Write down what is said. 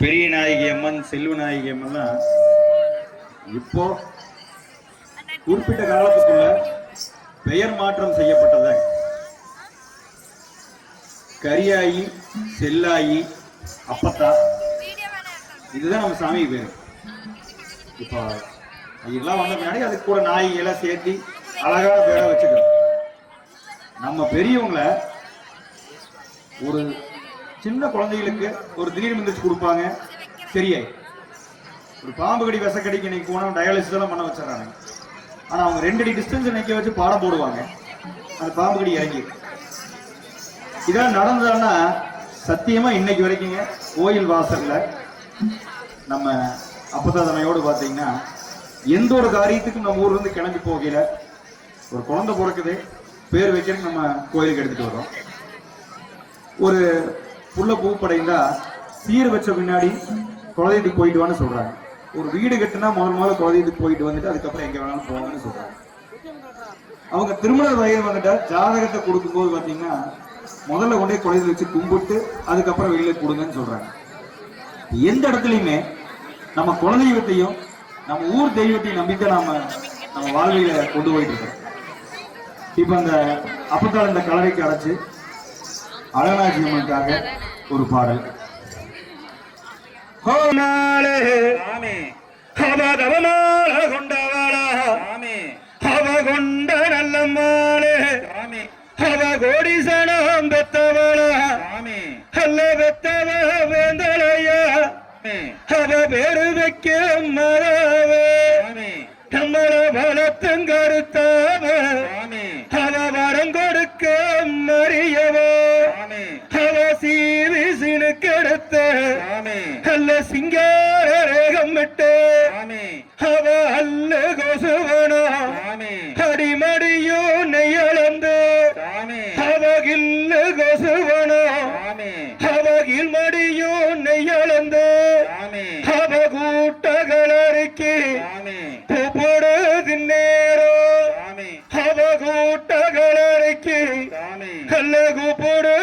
பெரிய நாயகி அம்மன் செல்வ நாயகி அம்மன்லாம் இப்போ குறிப்பிட்ட காலத்துக்குள்ள பெயர் மாற்றம் செய்யப்பட்டதை கரியாயி செல்லாயி அப்பத்தா. இதுதான் நம்ம சாமிக்கு பேர். இப்போ இதெல்லாம் வந்த பின்னாடி அது கூட நாய் எல்லாம் சேர்த்து அழகாக பேரை வச்சுக்கிறோம். நம்ம பெரியவங்களை ஒரு சின்ன குழந்தைகளுக்கு ஒரு திடீர் மந்திரிச்சு கொடுப்பாங்க. சரியாய் ஒரு பாம்பு கடி விசக்கடிக்கு இன்னைக்கு போனால் டயாலிசிஸ் எல்லாம் பண்ண வச்சிடறாங்க ஆனா அவங்க ரெண்டு அடி டிஸ்டன்ஸ் நிக்க வச்சு பாடம் போடுவாங்க. அது பாம்பு கடி இறங்கி. இதெல்லாம் நடந்ததுன்னா சத்தியமா இன்னைக்கு வரைக்குங்க கோயில் வாசல்ல நம்ம அப்பதாதனையோடு பார்த்தீங்கன்னா எந்த ஒரு காரியத்துக்கும் நம்ம ஊர்ல இருந்து கிளம்பி போகல. ஒரு குழந்தை பிறக்குது பேர் வைக்கிறதுக்கு நம்ம கோயிலுக்கு எடுத்துட்டு வரோம் ஒரு புள்ள பூ சீர் வச்ச பின்னாடி குழந்தைக்கு போயிட்டு வான்னு சொல்றாங்க. ஒரு வீடு கட்டினா முதல் முதல்ல குழந்தைக்கு போயிட்டு வந்துட்டு அதுக்கப்புறம் எங்க வேணாலும் போவாங்கன்னு சொல்றாங்க. அவங்க திருமண வயது வந்துட்டா ஜாதகத்தை கொடுக்கும்போது பாத்தீங்கன்னா முதல்ல கொண்டே குழந்தை வச்சு கும்பிட்டு அதுக்கப்புறம் வெளியில கொடுங்கன்னு சொல்றாங்க. எந்த இடத்துலையுமே நம்ம குலதெய்வத்தையும் நம்ம ஊர் தெய்வத்தையும் நம்பித்தான் நாம நம்ம வாழ்வியில கொண்டு போயிட்டு இருக்கோம். இப்ப அந்த அப்பத்தால் இந்த கலவைக்கு அடைச்சு அழகனாஜி அம்மனுக்காக ஒரு பாடல். ஹோமாலே ஆமே. அவதவமால கொண்டவளா. ஆமே. அவ கொண்ட நல்லம்மாளே ஆமே. அவ கோடிசனம் பெத்தவளா. ஆமே. அல்ல பெத்தவ வேந்தலையா. அவ பேரு வைக்க மரவே ஆமே. நம்மள பலத்தம் சீது சினுக்கெடுத்த அல்ல சிங்கார ரேகம் விட்டு அவ அல்ல கொசுவனா. அடிமடியோ நெய்யளந்து அவகில்ல கொசுவனா. அவகில் மடியோ நெய்யளந்து அவ கூட்டகளறிக்கு கூட்டகளறிக்கு கல்ல கூப்பிடு